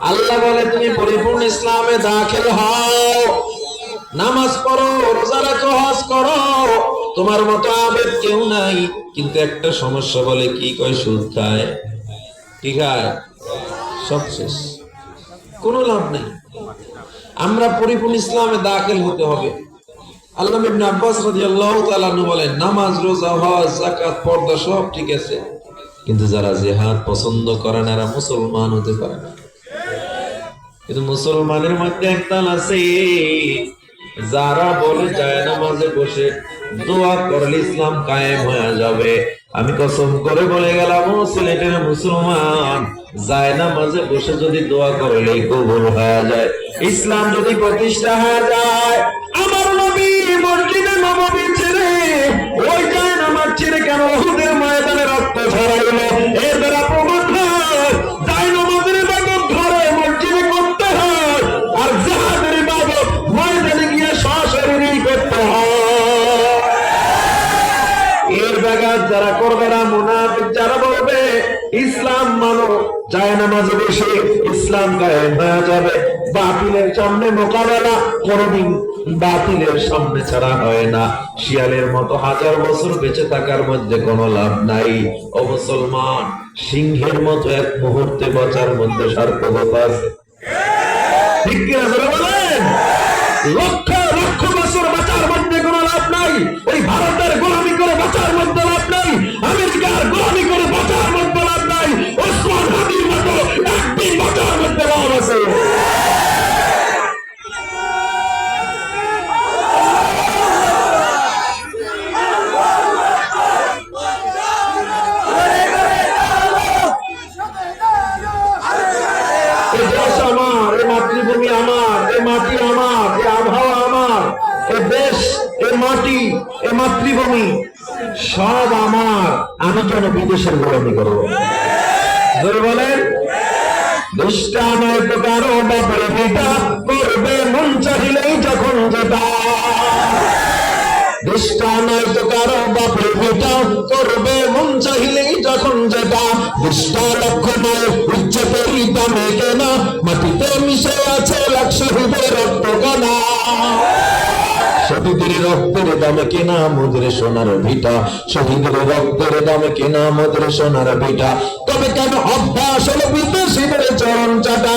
আল্লাহ বলে, তুমি পরিপূর্ণ ইসলামে দাখিল হও। নামাজ পড়ো, রোজা রাখো, হজ করো। তোমার মতো আবেদ কেউ নাই। কিন্তু একটা সমস্যা বলে, কি কয় সুদ খায়? কি সব শেষ। কোনো লাভ নেই। আমরা পরিপূর্ণ ইসলামে দাখিল হতে হবে। আল্লাহ ইবনে নামাজ, রোজা, হজ পর্দা সব ঠিক আছে। কিন্তু যারা জিহাদ পছন্দ করে না, এরা মুসলমান হতে পারে না। কিন্তু মুসলমানের মধ্যে একদল আছে। যারা বলে যায় নামাজে বসে দোয়া করলে ইসলাম কায়েম হয়ে যাবে। আমি কসম করে বলে গেলাম, ও সিলেটের মুসলমান, যায় নামাজে বসে যদি দোয়া করলে কবুল হয়ে যায়। ইসলাম যদি প্রতিষ্ঠা হয়ে যায়, আমার নবী মসজিদে নবমী ছেড়ে ওই যায় নামাজ ছেড়ে কেন যারা করবে না, মুনাফিক যারা বলবে, ইসলাম মানো। যায় নামাজে বসে ইসলাম কায়েম হয়ে যাবে। বাতিলের সামনে মোকাবেলা কোনদিন বাতিলের সামনে ছাড়া হয় না। শিয়ালের মতো হাজার বছর বেঁচে থাকার মধ্যে কোনো লাভ নাই। ও মুসলমান, সিংহের মতো এক মুহূর্তে বাঁচার মধ্যে সার্থকতা আছে। ঠিক জোরে বলেন? লক্ষ বিদেশের গোলামি কারও বাপের বেটা করবে মন চাহিলেই যখন যেটা, দুষ্ট লক্ষ্য নয় উচ্চতের দামে কেনা মাটিতে মিশে আছে লাখ শহীদের রক্ত কানা শহীদের রক্তের দামে কেনা মুদ্রে সোনার ভিটা, শহীদের রক্তের দামে কেনা মুদ্রে সোনার ভিটা। তবে কেন অভ্যাস হলো বিদেশিদের চরণ চাটা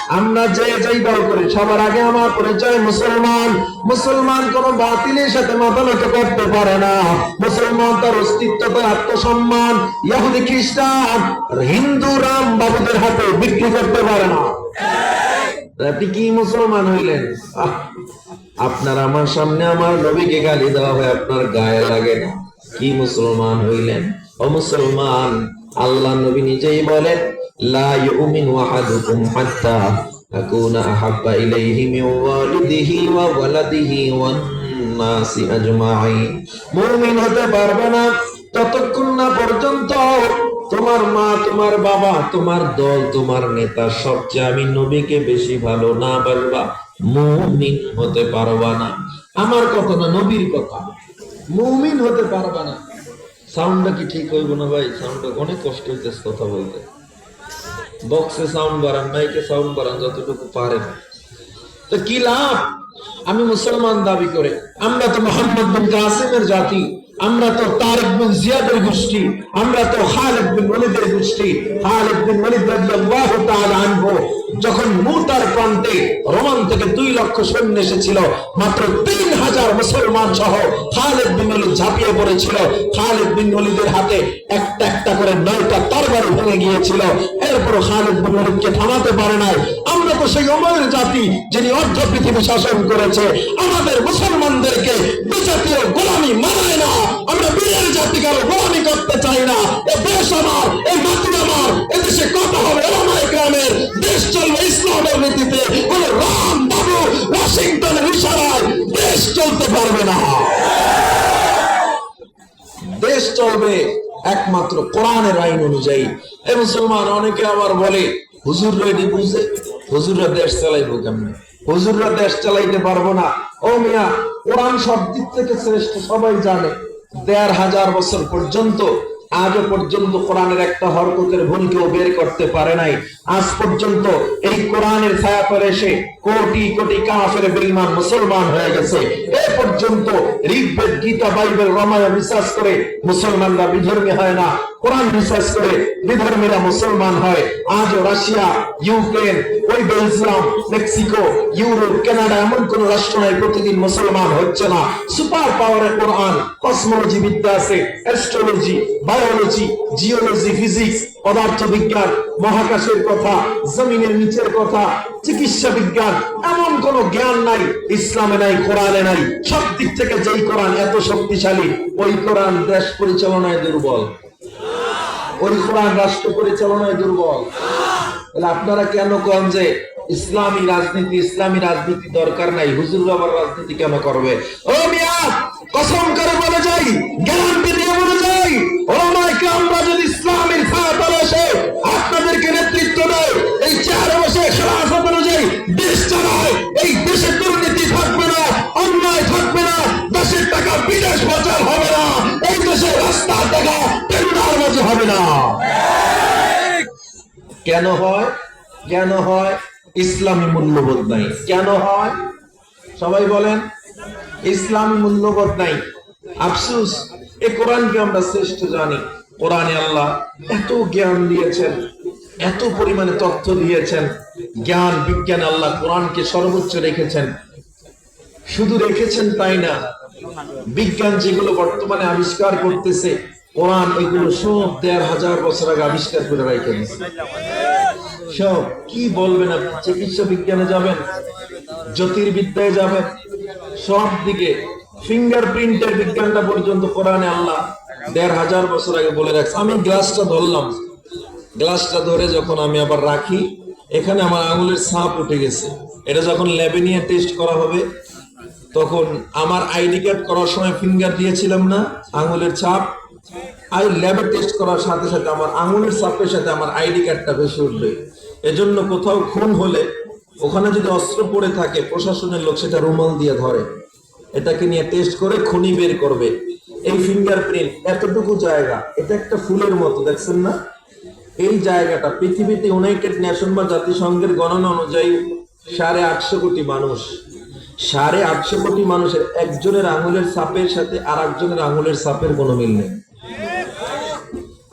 আমরা যে যেই দল করি, সবার আগে আমার পরিচয় মুসলমান। মুসলমান কোন বাতিলের সাথে মাথা নত করতে পারে না। মুসলমান তার অস্তিত্ব তার আত্মসম্মান। ইহুদি খ্রিস্টান হিন্দু রাম বাবুদের হাতে বিক্রি করতে পারে না। আপনি কি মুসলমান হইলেন? আপনার আমার সামনে আমার নবীকে গালি দেওয়া হয়, আপনার গায়ে লাগে না। কি মুসলমান হইলেন? ও মুসলমান আল্লাহ নবী নিজেই বলেন লা ইউমিনু আহাদুকুম হাত্তা আকুনা আহাব্বা ইলাইহি মিন ওয়ালিদিহি ওয়া ওয়ালাদিহি ওয়ান নাসি আজমাইন মুমিন ততক্ষণ না পর্যন্ত তোমার মা, তোমার বাবা, তোমার দল, তোমার নেতা সবচেয়ে আমি নবীকে বেশি ভালো না বাসবা মুমিন হতে পারবা না। আমার কথা না, নবীর কথা। মুমিন হতে পারবা না। সাউন্ডটা কি ঠিক হইব না ভাই? সাউন্ডটা অনেক কষ্ট হইতেছে কথা বলতে। বক্সে সাউন্ড বাড়ান মাইকে সাউন্ড বাড়ান, যতটুকু পারেন। তো কি লাভ? আমি মুসলমান দাবি করে, আমরা তো মোহাম্মদ বিন কাসিমের জাতি, আমরা তো তারেক বিন জিয়াদের গোষ্ঠী, আমরা তো খালেদ বিন ওলিদের গোষ্ঠী, খালেদ বিন ওলিদ রাদিয়াল্লাহু তাআলা আনহু। যখন মুতার প্রান্তে রোমান থেকে দুই লক্ষ সৈন্য এসেছিল, মাত্র তিন হাজার মুসলমান সহ খালিদ বিন ওয়ালিদ ঝাঁপিয়ে পড়েছিল। খালিদ বিন ওয়ালিদের হাতে একটা একটা করে নয়টা তরবারি ভেঙে গিয়েছিল। এরপর খালিদ বিন ওয়ালিদকে থামাতে পারে নাই। আমরা তো সেই অমরের জাতি যিনি অর্ধ পৃথিবী শাসন করেছে, আমাদের মুসলমানদেরকে বিজাতীয় গোলামি মানায় না। আমরা বীরের জাতিকে গোলামি করতে চাই না। এ দেশ আমার এই মাটি আমার এদেশে কত হবে গ্রামের দেশ চলবে ইসলামের নীতিতে কোন রাম বাবু ওয়াশিংটনের ইশারায় দেশ চলতে পারবে না। দেশ চলবে একমাত্র কোরআনের আইন অনুযায়ী। এ মুসলমান, অনেকে আবার বলে হুজুর রেডি বুঝে? হুজুররা দেশ চালাইবো কেমনে? হুজুররা দেশ চালাইতে পারব না। ও মিয়া, কোরআন সব দিক থেকে শ্রেষ্ঠ, সবাই জানে। দেড় হাজার বছর পর্যন্ত আজও পর্যন্ত কোরআনের একটা হরকতের ভুল কেউ বের করতে পারে নাই। আজ পর্যন্ত এই কোরআনের ছায়া পরে এসে কোটি কোটি কাফের, বেঈমান, মুসলমান হয়ে গেছে। এ পর্যন্ত ঋগ্বেদ, গীতা, বাইবেল, রামায়ণ বিশ্বাস করে মুসলমানরা বিধর্মী হয় না। কোরআন বিশ্বাস করে বিধর্মীরা মুসলমান হয়। আজও রাশিয়া, ইউক্রেন ওই বেলজিয়াম মেক্সিকো, ইউরোপ, কানাডা এমন কোন রাষ্ট্র নাই, প্রতিদিন মুসলমান হচ্ছে না। সুপার পাওয়ারে কোরআন, কসমোলজি বিদ্যা আছে, অ্যাস্ট্রোলজি বায়োলজি জিওলজি ফিজিক্স পদার্থ বিজ্ঞান মহাকাশের কথা, জমিনের নিচের কথা, চিকিৎসা বিজ্ঞান, এমন কোন জ্ঞান নাই, ইসলামে নাই, কোরআনে নাই। সব দিক থেকে যেই কোরআন এত শক্তিশালী, ওই কোরআন দেশ পরিচালনায় দুর্বল। ওই কোরআন রাষ্ট্র পরিচালনায় দুর্বল। তাহলে আপনারা কেন কন যে ইসলামী রাজনীতি ইসলামী রাজনীতি দরকার নাই? হুজুর বাবার রাজনীতি কেন করবে? ও মিয়া, কসম করে বলে যাই, গ্যারান্টি দিয়ে বলে যাই। ওলামায়ে আমরা যদি ইসলামের ছায়া আপনাদেরকে নেতৃত্ব দেয়। এই চেয়ারে বসে খেলাফত অনুযায়ী দেশ চালায়। এই দেশে দুর্নীতি থাকবে না, অন্যায় থাকবে না, দেশের টাকা বিদেশ পাচার হবে না, এই দেশের রাস্তা টাকা টেন্ডার বাজে হবে না। কেন হয়? কেন হয়? ইসলামী মূল্যবোধ নাই। কেন হয়? সবাই বলেন, ইসলামী মূল্যবোধ নাই। আফসুস, এ কোরআনকে আমরা শ্রেষ্ঠ জানি। কোরআনে আল্লাহ এত জ্ঞান দিয়েছেন, এত পরিমাণে তথ্য দিয়েছেন, জ্ঞান, বিজ্ঞান আল্লাহ কোরআনকে সর্বোচ্চ রেখেছেন। শুধু রেখেছেন তাই না, বিজ্ঞান যেগুলো বর্তমানে আবিষ্কার করতেছে, কোরআন এগুলো সব দেড় হাজার বছর আগে আবিষ্কার করে রেখে সব, কি বলবেন আপনি? চিকিৎসা বিজ্ঞানে যাবেন, জ্যোতির্বিদ্যায় যাবেন, সব দিকে ফিঙ্গারপ্রিন্টের বিজ্ঞানটা পর্যন্ত কোরআনে আল্লাহ দেড় হাজার বছর আগে বলে রাখছে, আমি গ্লাসটা ধরলাম। গ্লাসটা ধরে যখন আমি আবার রাখি, এখানে আমার আঙুলের ছাপ উঠে গেছে। এটা যখন ল্যাবে নিয়ে টেস্ট করা হবে, তখন আমার আইডি কার্ড করার সময় ফিঙ্গার দিয়েছিলাম না, আঙুলের ছাপ। আর ল্যাবে টেস্ট করার সাথে সাথে আমার আঙুলের ছাপের সাথে আমার আইডি কার্ডটা বেশি উঠবে। এজন্য কোথাও খুন হলে, ওখানে যদি অস্ত্র পড়ে থাকে, প্রশাসনের লোক সেটা রুমাল দিয়ে ধরে। এটাকে নিয়ে টেস্ট করে খুনি বের করবে। এই ফিঙ্গারপ্রিন্ট এতটুকু জায়গা। এটা একটা ফুলের মতো, দেখছেন না? এই জায়গাটা পৃথিবীতে ইউনাইটেড নেশন বা জাতিসংঘের গণনা অনুযায়ী সাড়ে আটশো কোটি মানুষ। সাড়ে আটশো কোটি মানুষের একজনের আঙুলের ছাপের সাথে আর একজনের আঙুলের ছাপের কোনো মিল নেই।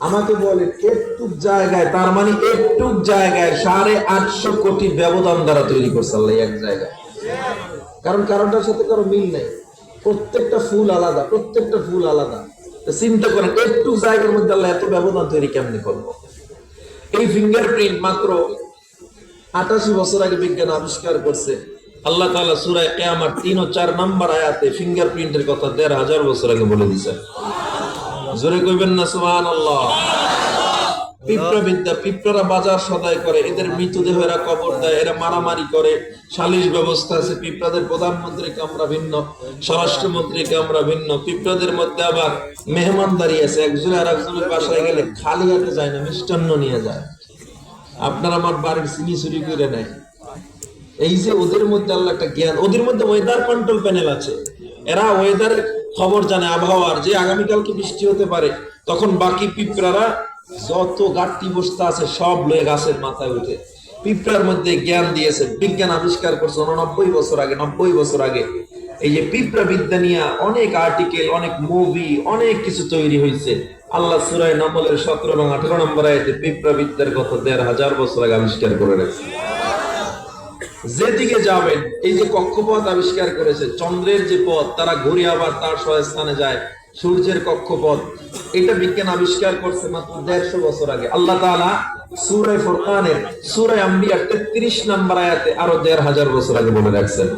আমাকে বলে একটু জায়গায়, তার মানে একটু জায়গায় সাড়ে আটশো কোটি ব্যবধান দ্বারা তৈরি করছে আল্লাহ, এক জায়গায়। কারণ কারণটার সাথে কারও মিল নেই। প্রত্যেকটা ফুল আলাদা, প্রত্যেকটা ফুল আলাদা। চিন্তা করেন একটু জায়গার মধ্যে আল্লাহ এত ব্যবধান তৈরি কেমনি করব? এই ফিঙ্গারপ্রিন্ট মাত্র আটাশি বছর আগে বিজ্ঞান আবিষ্কার করছে। আল্লাহ তাআলা সূরা কিয়ামত 3 ও চার নাম্বার আয়াতে ফিঙ্গারপ্রিন্টের কথা দেড় হাজার বছর আগে বলে দিয়েছেন জোরে কইবেন না, সুবহানাল্লাহ। পিঁপড়া বিদ্যা পিঁপড়ারা বাজার সদাই করে, এদের মৃতদেহ এরা কবর দেয়, এরা মারামারি করে। সালিশ ব্যবস্থা আছে, পিঁপড়াদের ভিন্ন ভিন্ন, পিঁপড়াদের মধ্যে আবার মেহমানদারি আছে, একজন আর একজনের বাসায় গেলে খালি হাতে যায় না, মিষ্টান্ন নিয়ে যায়। আপনার আমার বাড়ির চিনি চুরি করে নেয়। এই যে ওদের মধ্যে আল্লাহ একটা জ্ঞান, ওদের মধ্যে ওয়েদার কন্ট্রোল প্যানেল আছে। এরা ওয়েদারের খবর জানে, আবহাওয়ার, যে আগামীকালকে বৃষ্টি হতে পারে, তখন বাকি পিঁপড়ারা যত গাঠটি বস্তা আছে, সব লয়ে গাছের মাথায় উঠে। পিঁপড়ার মধ্যে জ্ঞান দিয়েছে, বিজ্ঞান আবিষ্কার করছে উননব্বই বছর আগে, নব্বই বছর আগে। এই যে পিঁপড়া বিদ্যা নিয়ে অনেক আর্টিকেল অনেক মুভি অনেক কিছু তৈরি হয়েছে। আল্লাহ সুরায় নম্বরের সতেরো এবং আঠারো নম্বর আয়তে পিঁপড়া বিদ্যার কথা দেড় হাজার বছর আগে আবিষ্কার করে রেখেছে। যেদিকে যাবেন, এই যে কক্ষপথ আবিষ্কার করেছে, চন্দ্রের যে পথ, তারা ঘুরে আবার তার স্থানে যায়। সূর্যের কক্ষপথ এটা বিজ্ঞান আবিষ্কার করছে মাত্র দেড়শো বছর আগে আল্লাহ তাআলা সূরায়ে ফুরকানের সূরায়ে আম্বিয়া 33 নম্বর আয়াতে আরো দেড় হাজার বছর আগে বলে রাখছেন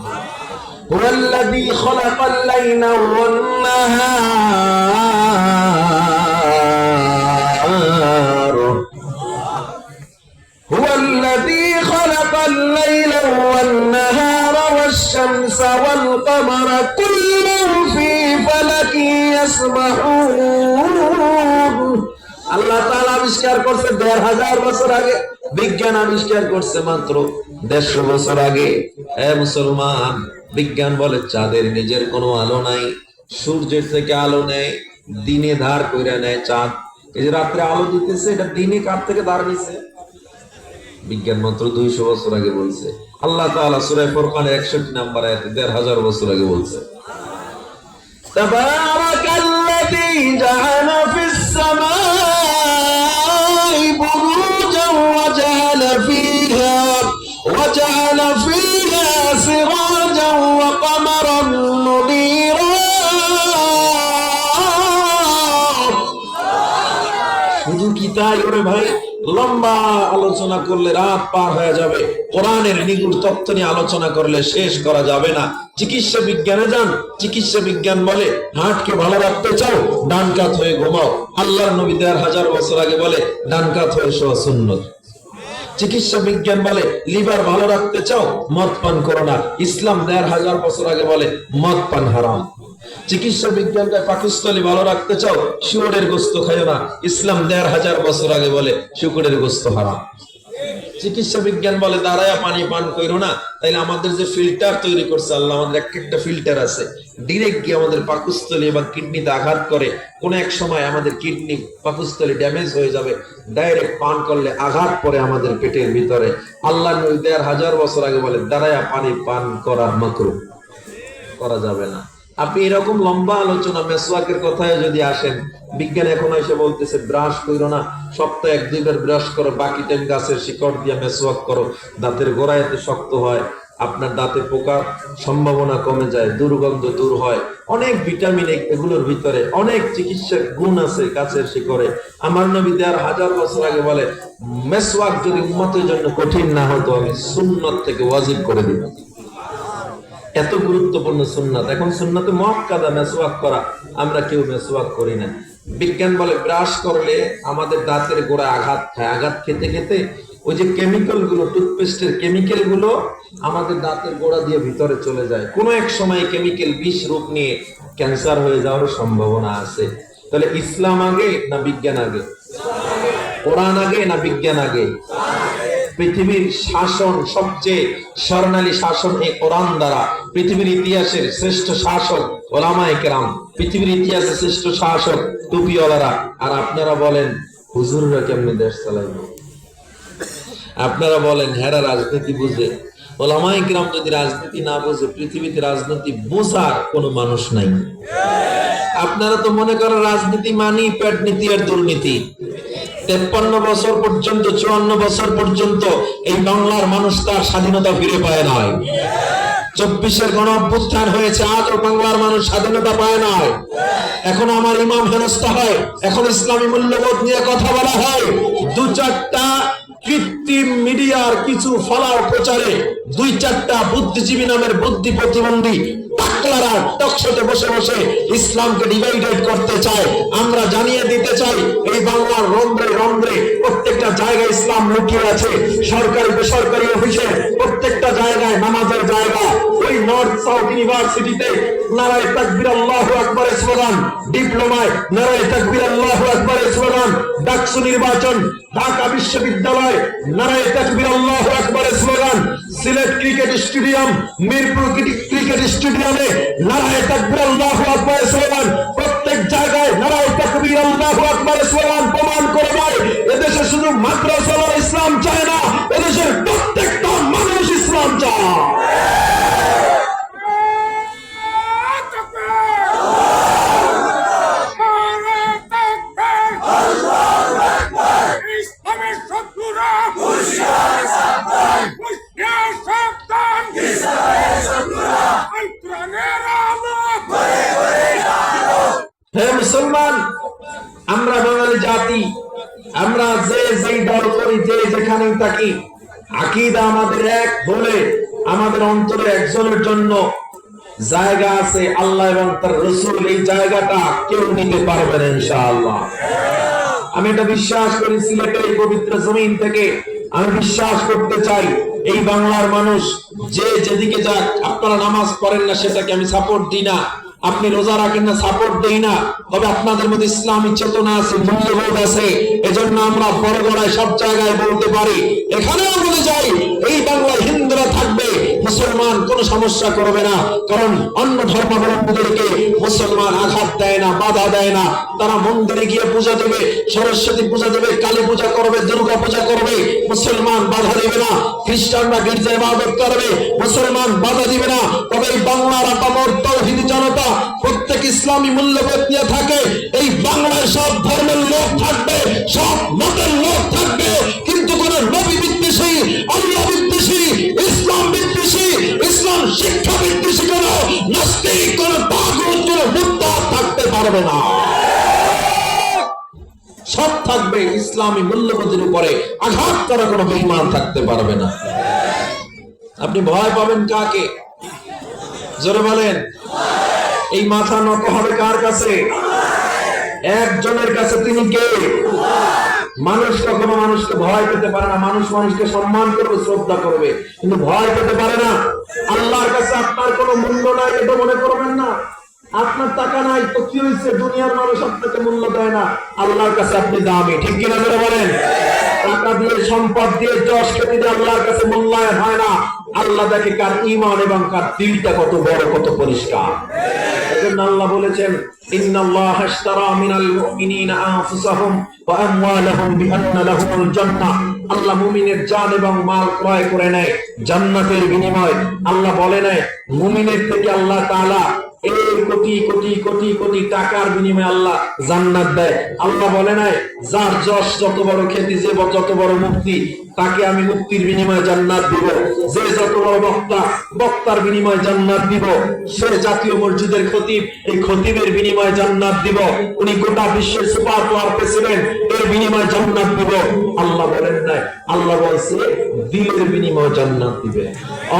هو الذي خلق الليل والنهار هو الذي خلق الليل والنهار والشمس والقمر والقمر كل في فلك يسبحون আল্লাহ আবিষ্কার করছে দেড় হাজার বছর আগে। বিজ্ঞান আবিষ্কার করছে মাত্র দেড়শো বছর আগে। হ্যাঁ মুসলমান, বিজ্ঞান বলে চাঁদের নিজের কোনো আলো নাই, সূর্যের থেকে আলো নেয় দিনে ধার করে নেয় চাঁদ। এই যে রাত্রে আলো দিতেছে, এটা দিনে কার থেকে ধার নিছে? বিজ্ঞান মন্ত্র দুইশো বছর আগে বলছে। আল্লাহ তালা সুরাই ফোরকানের একষট্টি নাম্বার দেড় হাজার বছর আগে বলছে। তারপর الذي جعل في السماء بروجا وجعل فيها وجعل فيها سراجا وقمرا منيرا শুধু কি তাই ওরে ভাই লম্বা আলোচনা করলে রাত পার হয়ে যাবে। কোরআনের নিগুড় তত্ত্ব নিয়ে আলোচনা করলে শেষ করা যাবে না। চিকিৎসা বিজ্ঞানে যান, চিকিৎসা বিজ্ঞান বলে, হাটকে ভালো রাখতে চাও, ডান কাত হয়ে ঘুমাও। আল্লাহর নবী দেড় হাজার বছর আগে বলে, ডান কাত হয়ে সহ সুন্নত। চিকিৎসা বিজ্ঞান বলে, লিভার ভালো রাখতে চাও, মদ পান করো না। ইসলাম দেড় হাজার বছর আগে বলে, মদ পান হারাম। চিকিৎসা বিজ্ঞানটা পাকিস্তানি ভালো রাখতে চাও শুয়োরের গোস্ত খাইও না। ইসলাম দেড় হাজার বছর আগে বলে শুকুরের গোস্ত হারাম। চিকিৎসা বিজ্ঞান বলে, দাঁড়ায় পানি পান করো না। তাইলে আমাদের যে ফিল্টার তৈরি করছে, আল্লাহ আমাদের এক একটা ফিল্টার আছে। ডিরেক্ট গিয়ে আমাদের পাকস্থলী বা কিডনিতে আঘাত করে, কোন এক সময় আমাদের কিডনি পাকস্থলী ড্যামেজ হয়ে যাবে। ডাইরেক্ট পান করলে আঘাত পড়ে আমাদের পেটের ভিতরে। আল্লাহ নবী দেড় হাজার বছর আগে বলে, দাঁড়ায় পানি পান করা মাকরু করা যাবে না। আপনি এরকম লম্বা আলোচনা, মেসওয়াকের কথায় যদি আসেন, বিজ্ঞান এখন এসে বলতেছে, ব্রাশ করো না, সপ্তাহে এক দুইবার ব্রাশ করো, বাকি টাইম গাছের শিকড় দিয়ে মেসওয়াক করো, দাঁতের গোড়া এতে শক্ত হয়, আপনার দাঁতে পোকার সম্ভাবনা কমে যায়, দুর্গন্ধ দূর হয়। অনেক ভিটামিন এগুলোর ভিতরে অনেক চিকিৎসার গুণ আছে গাছের শিকড়ে। আমার নবী দেড় হাজার বছর আগে বলে, মেসওয়াক যদি উম্মতের জন্য কঠিন না হতো, আমি সুন্নত থেকে ওয়াজিব করে দিব এত গুরুত্বপূর্ণ সুন্নাত। এখন সুন্নাতে মহাক্কাদা মেসওয়াক করা, আমরা কেউ মেসওয়াক করি না। বিজ্ঞান বলে, ব্রাশ করলে আমাদের দাঁতের গোড়ায় আঘাত খায় আঘাত খেতে খেতে ওই যে কেমিক্যালগুলো টুথপেস্টের কেমিক্যালগুলো আমাদের দাঁতের গোড়া দিয়ে ভিতরে চলে যায়। কোনো এক সময় কেমিক্যাল বিষ রূপ নিয়ে ক্যান্সার হয়ে যাওয়ার সম্ভাবনা আছে। তাহলে ইসলাম আগে না বিজ্ঞান আগে? কোরআন আগে না বিজ্ঞান আগে? পৃথিবীর শাসন সবচেয়ে স্বর্ণালী শাসন এই কোরআন দ্বারা। পৃথিবীর ইতিহাসের শ্রেষ্ঠ শাসক ওলামায়ে কেরাম। পৃথিবীর ইতিহাসের শ্রেষ্ঠ শাসক টুপিওয়ালারা। আর আপনারা বলেন, হুজুররা কেমনি দেশ চালাইবে? আপনারা বলেন, হেরা রাজনীতি বুঝে। ওলামায়ে কেরাম যদি রাজনীতি না বুঝে, পৃথিবীতে রাজনীতি বোঝার কোনো মানুষ নাই। আপনারা তো মনে করেন, রাজনীতি মানি পেট নীতি আর দুর্নীতি। তেপ্পান্ন বছর পর্যন্ত, চুয়ান্ন বছর পর্যন্ত এই বাংলার মানুষ তার স্বাধীনতা ফিরে পায় নাই। চব্বিশের গণ অভ্যুত্থান হয়েছে, আজও বাংলার মানুষ স্বাধীনতা পায় নাই। এখন আমার ইমাম হেনস্থা হয়, এখন ইসলামী মূল্যবোধ নিয়ে কথা বলা হয়। দু চারটা কৃত্রিম মিডিয়ার কিছু ফলাও প্রচারে, দুই চারটা বুদ্ধিজীবী নামের বুদ্ধি প্রতিবন্ধী টাকলারা টকশোতে বসে বসে ইসলামকে ডিভাইডেড করতে চায়, আমরা জানিয়ে দিতে চাই, এই বাংলার রন্ধ্রে রন্ধ্রে প্রত্যেকটা জায়গায় ইসলাম লুকিয়ে আছে, সরকারি বেসরকারি অফিসে প্রত্যেকটা জায়গায়, নামাজের জায়গা। ওই নর্থ সাউথ ইউনিভার্সিটিতে নারায় তাকবির আল্লাহ আকবরের স্লোগান, ডিপ্লোমায় নারায় তাকবির আল্লাহ আকবরের স্লোগান ডাকসু নির্বাচন, ঢাকা বিশ্ববিদ্যালয়, নারায় তাকবির, আল্লাহ আকবরের slogan, Sylhet cricket stadium, Mirpur cricket- স্টেডিয়ামে নারায় তাকবির, আল্লাহ আকবরের স্লোগান, প্রত্যেক জায়গায় নারায় তাকবির, আল্লাহ আকবরের স্লোগান প্রমাণ করে দেয়। এদেশে শুধু মাদ্রাসা ইসলাম চায় না, এদেশের প্রত্যেকটা মানুষ ইসলাম চায়। মুসলমান, আমরা বাঙালি জাতি, আমরা যে যেই দল করি, যে যেখানেই থাকি, আকিদা আমাদের এক হলে আমাদের অন্তরে একজনের জন্য জায়গা আছে আল্লাহ এবং তার রসুল, এই জায়গাটা কেউ নিতে পারবে না ইনশাআল্লাহ। আমি এটা বিশ্বাস করি, সিলেটের এই পবিত্র জমিন থেকে আমি বিশ্বাস করতে চাই, এই বাংলার মানুষ যে যেদিকে যাক, আপনারা নামাজ পড়েন না, সেটাকে আমি সাপোর্ট দিই না। আপনি রোজা রাখেন না সাপোর্ট দেই না। তবে আপনাদের মধ্যে ইসলামী চেতনা আছে মূল্যবোধ আছে। এজন্য আমরা বড় গড়ায় সব জায়গায় বলতে পারি, এখানেও বলে যাই এই বাংলায় হিন্দুরা থাকবে মুসলমান কোনো সমস্যা করবে না। কারণ অন্য ধর্মাবলম্বীদেরকে মুসলমান আঘাত দেয় না, বাধা দেয় না। তারা মন্দিরে গিয়ে পূজা দেবে, সরস্বতী পূজা দেবে, কালী পূজা করবে, দুর্গা পূজা করবে। মুসলমান বাধা দেবে না। খ্রিস্টানরা গির্জায় ইবাদত করবে। মুসলমান বাধা দিবে না। তবে এই বাংলার আপামর তৌহিদি জনতা প্রত্যেক ইসলামী মূল্যবোধ নিয়ে থাকে। এই বাংলায় সব ধর্মের লোক থাকবে, সব মতের লোক থাকবে। কিন্তু কোন নবী বিদ্বেষী আল্লাহ বিদ্বেষী, ইসলাম বিদ্বেষী ইসলাম শিক্ষা থাকতে পারবে না সব থাকবে ইসলামী মূল্যবোধের উপরে আঘাত করা কোনো থাকতে পারবে না। আপনি ভয় পাবেন কাকে? জোরে বলেন। এই মাথা নত হবে কার কাছে? একজনের কাছে তিনি কে? মানুষ কখনো মানুষকে ভয় পেতে পারে না। মানুষ মানুষকে সম্মান করবে, শ্রদ্ধা করবে। কিন্তু ভয় পেতে পারে না। আল্লাহর কাছে আপনার কোনো মূল্য নাই এটা মনে করবেন না। আপনার টাকা নাই তো কি হয়েছে দুনিয়ার মানুষ আপনাকে মূল্য দেয় না। আল্লাহর কাছে আপনি দামি। ঠিক কিনা ধরে বলেন? টাকা দিয়ে, সম্পদ দিয়ে, যশ খেতে দিয়ে আল্লাহর কাছে মূল্যায়ন হয় না। আল্লাহ দেখে কার ইমান এবং কার দিলটা কত বড়, কত পরিষ্কার। এজন্য আল্লাহ বলেছেন, ইন্নাল্লাহ মিনাল মুমিনিনা আনফুসাহুম ওয়া আমওয়ালাহুম বিআন্না লাহুমুল জান্নাহ আল্লাহ মুমিনের জান এবং মাল ক্রয় করে নেয়। জান্নাতের বিনিময় আল্লাহ বলে নেয়। মুমিনের থেকে আল্লাহ তাআলা এই কোটি কোটি কোটি কোটি টাকার বিনিময়ে আল্লাহ জান্নাত দেয়। আল্লাহ বলে নাই, যার যশ যত বড় খ্যাতি, যে যত বড় মুক্তি, তাকে আমি মুক্তির বিনিময়ে জান্নাত দিব। যে যত বড় বক্তা, বক্তার বিনিময়ে জান্নাত দিব। সে জাতীয় মসজিদের খতিব, এই খতিবের বিনিময়ে জান্নাত দিব। উনি গোটা বিশ্বের সুপার পাওয়ার প্রেসিডেন্ট, এর বিনিময়ে জান্নাত দিব। আল্লাহ বলেন নাই, আল্লাহ বলছে, দিলের বিনিময়ে জান্নাত দিবে।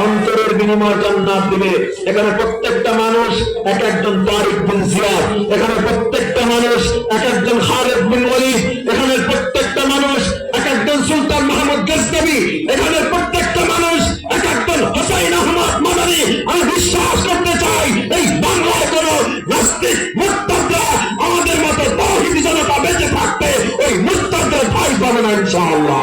অন্তরের বিনিময়ে জান্নাত দিবে। এখানে প্রত্যেকটা মানুষ এক একজন তারিক বিন জিয়াদ, এখানে প্রত্যেকটা মানুষ এক একজন খালেদ বিন ওয়ালিদ, এখানে প্রত্যেকটা মানুষ এক একজন সুলতান মাহমুদ গজনবী, এখানে প্রত্যেকটা মানুষ এক একজন হোসাইন আহমদ মাদানী। আমি বিশ্বাস করতে চাই, এই বাংলায় কোন নাস্তিক মুক্তাদরা আমাদের মতো তৌহিদি জনতা বেঁচে থাকতে, ওই মুক্তাদের ভাই পাবে না ইনশাআল্লাহ।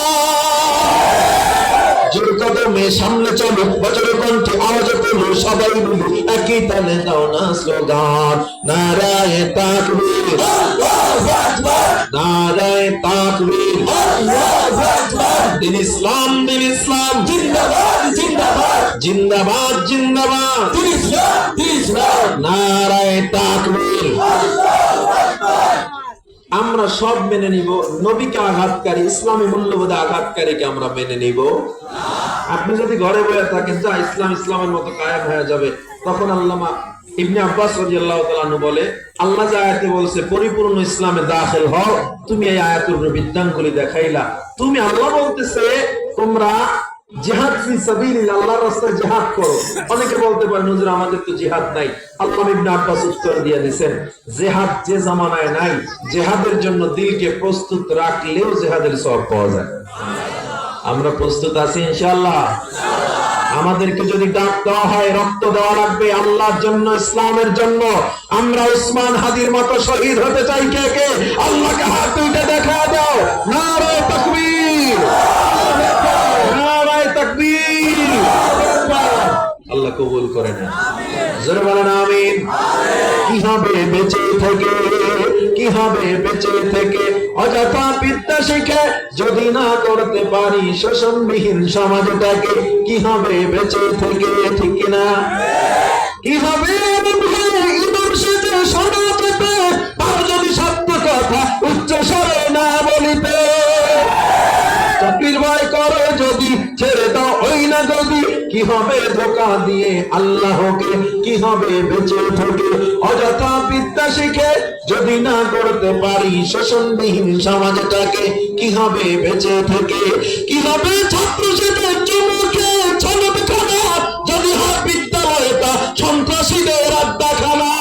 কদমে সামনে চলো বজ্র কণ্ঠে আওয়াজ তোলো, সবাই মিলে একই তালে দাও না স্লোগান। নারায় তাকবীর। নারায় তাকবীর। দিন ইসলাম দিন ইসলাম। জিন্দাবাদ জিন্দাবাদ। জিন্দাবাদ জিন্দাবাদ দিন ইসলাম দিন ইসলাম নারায় তাকবীর। আমরা সব মেনে নিব। নবীকে আঘাতকারী, ইসলামী মূল্যবোধে আঘাতকারীকে আমরা মেনে নিব। আপনি যদি ঘরে বসে থাকেন, যা ইসলাম ইসলামের মতো কায়েম হয়ে যাবে। তখন আল্লামা ইবনে আব্বাস রাদিয়াল্লাহু বলে, আল্লাহ যে আয়াতে বলছে, পরিপূর্ণ ইসলামে দাখিল হও। তুমি এই আয়াতের উপর বিদ্যাঙ্গুলি দেখাইলা। তুমি আল্লাহ বলতেছে, তোমরা ফি সাবিলিল্লাহ, আল্লাহর রাস্তায় করো। অনেকে বলতে পারেন হুজুর, আমাদের তো নাই। আল্লাহ ইবনে আব্বাস উত্তর দিয়ে যে জামানায় নাই জন্য দিলকে প্রস্তুত রাখলেও সব পাওয়া যায় আমরা প্রস্তুত আছি ইনশাআল্লাহ। আমাদেরকে যদি ডাক দেওয়া হয়, রক্ত দেওয়া লাগবে আল্লাহর জন্য, ইসলামের জন্য। আমরা উসমান হাদির মতো শহীদ হতে চাই কে কে? আল্লাহকে হাত দেখা দাও। নারায় তাকবীর নারায় তাকবীর আল্লাহ কবুল করে না জোরে বলেন, আমিন। কি হবে বেঁচে থেকে? কি হবে বেঁচে থেকে? অযথা বিদ্যা শিখে যদি না করতে পারি শোষণবিহীন সমাজটাকে, কি হবে বেঁচে থেকে? ঠিক না? কি হবে আর যদি সত্য কথা উচ্চ স্বরে না বলিতে চাকরির করে যদি, ছেড়ে দাও ওই না যদি, কি হবে ধোকা দিয়ে আল্লাহকে, কি হবে বেঁচে থেকে অযথা বিদ্যা শিখে যদি না করতে পারি শোষণবিহীন সমাজটাকে, কি হবে বেঁচে থেকে কি হবে ছাত্র ছলক খানা? যদি হয় বিদ্যালয়টা সন্ত্রাসীদের আড্ডা খানা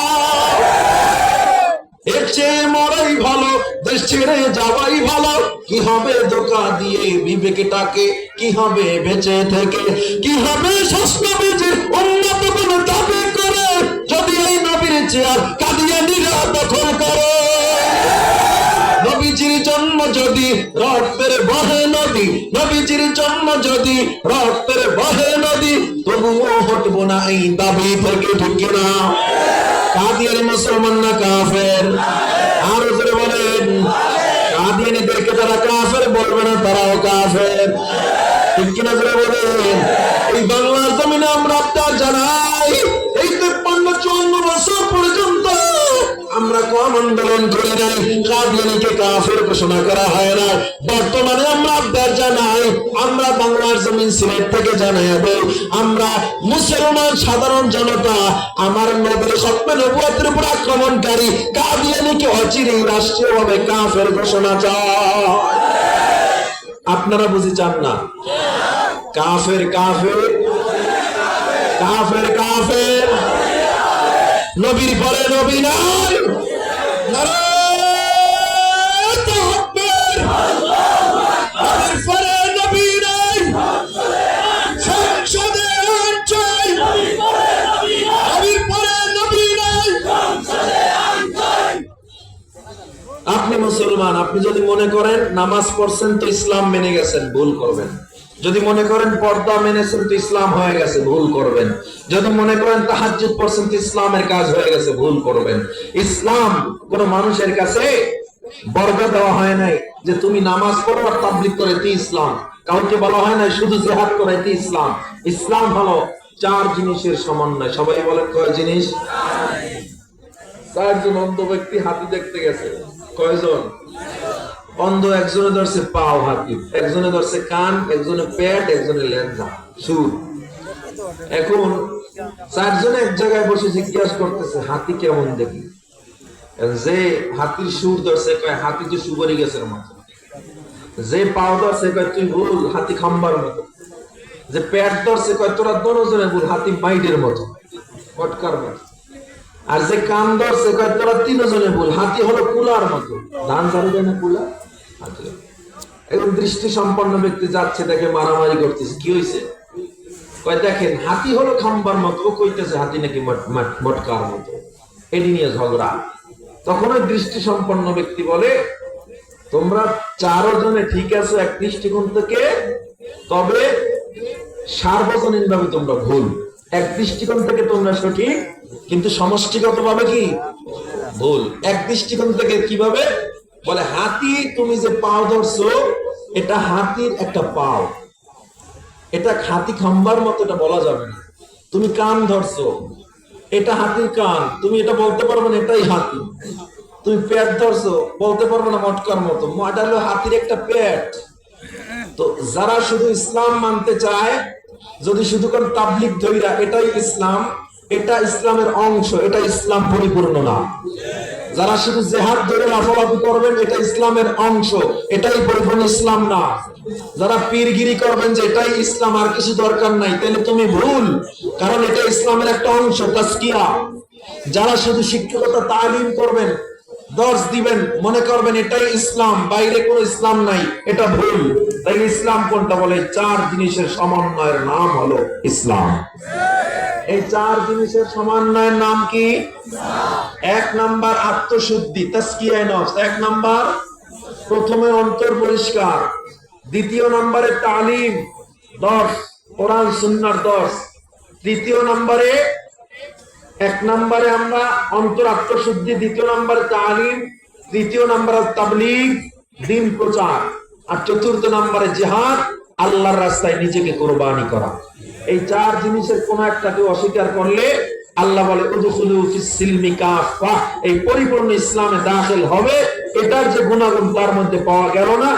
এর চেয়ে মরাই ভালো ছেড়ে যাওয়াই ভালো। কি হবে ধোকা দিয়ে বিবেকটাকে? কি হবে বেঁচে থেকে? কি হবে বীজের উন্নত কোন দাবি করে যদি এই নবীর চেয়ার কাদিয়ানিরা দখল করে। নবীজির জন্ম যদি রক্তের বহে নদী, নবীজির জন্ম যদি রক্তের বহে নদী, তবুও হটবো না এই দাবি থেকে ঠিক না। কাদিয়ানি মুসলমান না কাফের। কাদিয়ানিদেরকে তারা কাফের বলবে না, তারাও কাফের। ঠিক কিনা করে বলেন? এই বাংলার জমিনে আমরা আপনার জানাই, এই তেপ্পান্ন, চুয়ান্ন বছর পর্যন্ত আমরা কম আন্দোলন করি নাই কাদিয়ানিকে কাফের ঘোষণা করা হয় না বর্তমানে আমরা আপনার জানাই, আমরা বাংলার জমিন সিলেট থেকে জানাই দেই। আমরা মুসলমান সাধারণ জনতা, আমার নবীর সত্য নবুয়তের উপর আক্রমণকারী কাদিয়ানিকে অচিরেই রাষ্ট্রীয়ভাবে কাফের ঘোষণা চায়। আপনারা বুঝি চান না? কাফের কাফের কাফের কাফের। নবীর পরে নবী নাই। নারায়ণ মুসলমান, আপনি যদি মনে করেন নামাজ পড়ছেন তো ইসলাম মেনে গেছেন, ভুল করবেন। যদি মনে করেন পর্দা মেনেছেন তো ইসলাম হয়ে গেছে, ভুল করবেন। যদি মনে করেন তাহাজ্জুদ পড়ছেন তো ইসলামের কাজ হয়ে গেছে, ভুল করবেন। ইসলাম কোন মানুষের কাছে বর্গ দেওয়া হয় নাই যে তুমি নামাজ পড়ো আর তাবলিগ করে তি ইসলাম। কাউকে বলা হয় না শুধু জেহাদ করে তি ইসলাম। ইসলাম হলো চার জিনিসের সমন্বয়। সবাই বলেন কয় জিনিস? চারজন অন্ধ ব্যক্তি হাতি দেখতে গেছে। কয়জন? অন্ধ, একজনে ধরছে পাও হাতি, একজনে ধরছে কান, একজনে পেট, একজনে লেঞ্জা সুর। এখন চারজনে এক জায়গায় বসে জিজ্ঞাসা করতেছে, হাতি কেমন দেখি? যে হাতির সুর ধরছে, কয়, হাতি তো সুগরি গেছের মতো। যে পাও ধরছে, কয়, তুই ভুল, হাতি খাম্বার মতো। যে পেট ধরছে, কয়, তোরা দনজনে ভুল, হাতি মাইডের মতো কটকার মতো। আর যে কান ধরছে তোরা তিনজনে ভুল হাতি হলো কুলার মতো। ধান ঝাড়ু দেয় না কুলা হাতি এবং দৃষ্টি সম্পন্ন ব্যক্তি যাচ্ছে, দেখে মারামারি করতেছে। কি হয়েছে কয়, দেখেন, হাতি হলো খাম্বার মতো। ও কইতেছে, হাতি নাকি মট- মট- মটকার মতো। এটি নিয়ে ঝগড়া। তখন ওই দৃষ্টি সম্পন্ন ব্যক্তি বলে, তোমরা চারো জনে ঠিক আছো, এক দৃষ্টিকোণ থেকে? তবে সার্বজনীন ভাবে তোমরা ভুল। এক দৃষ্টিকোণ থেকে তোমরা সঠিক কিন্তু সমষ্টিগত ভাবে কি? ভুল। এক দৃষ্টিকোণ থেকে কীভাবে? বলে হাতি তুমি যে পাও ধরছো এটা হাতির একটা পাও। এটা হাতি খাম্বার মতো এটা বলা যাবে না। তুমি কান ধরছো এটা হাতির কান। তুমি এটা বলতে পারবে না এটাই হাতি। তুমি পেট ধরছো বলতে পারবে না মটকার মতো। এটা হলো হাতির একটা পেট। তো যারা শুধু ইসলাম মানতে চায় যদি শুধু কোন তাবলিক ধইরা, এটাই ইসলাম, এটা ইসলামের অংশ, এটা ইসলাম পরিপূর্ণ না। যারা শুধু জেহাদ ধরে লাফালাফি করবেন, এটা ইসলামের অংশ, এটাই পরিপূর্ণ ইসলাম না। যারা পীরগিরি করবেন যে, এটাই ইসলাম, আর কিছু দরকার নাই। তাহলে তুমি ভুল, কারণ এটা ইসলামের একটা অংশ তাস্কিয়া যারা শুধু শিক্ষকতা, তালিম করবেন দর্শ দিবেন। মনে করবেন এটাই ইসলাম, বাইরে কোনো ইসলাম নাই, এটা ভুল। তাই ইসলাম কোনটা বলে? চার জিনিসের সমন্বয়ের নাম হলো ইসলাম। এই চার জিনিসের সমন্বয়ের নাম কি? এক নাম্বার আত্মশুদ্ধি এক নাম্বার প্রথমে অন্তর পরিষ্কার। দ্বিতীয় নম্বরে তালিম, দর্শ, কোরআন, সুন্নার দর্শ। তৃতীয় নম্বরে এক নম্বরে আমরা অন্তর আত্মশুদ্ধি, দ্বিতীয় নম্বরে তালিম, তৃতীয় নম্বরে তাবলিগ, দিন প্রচার, আর চতুর্থ নম্বরে জিহাদ, আল্লাহর রাস্তায় নিজেকে কোরবানি করা। এই চার জিনিসের কোন একটাকে অস্বীকার করলে আল্লাহ বলে এই পরিপূর্ণ ইসলামে দাখিল হবে, এটার যে গুণাগুণ তার মধ্যে পাওয়া গেল না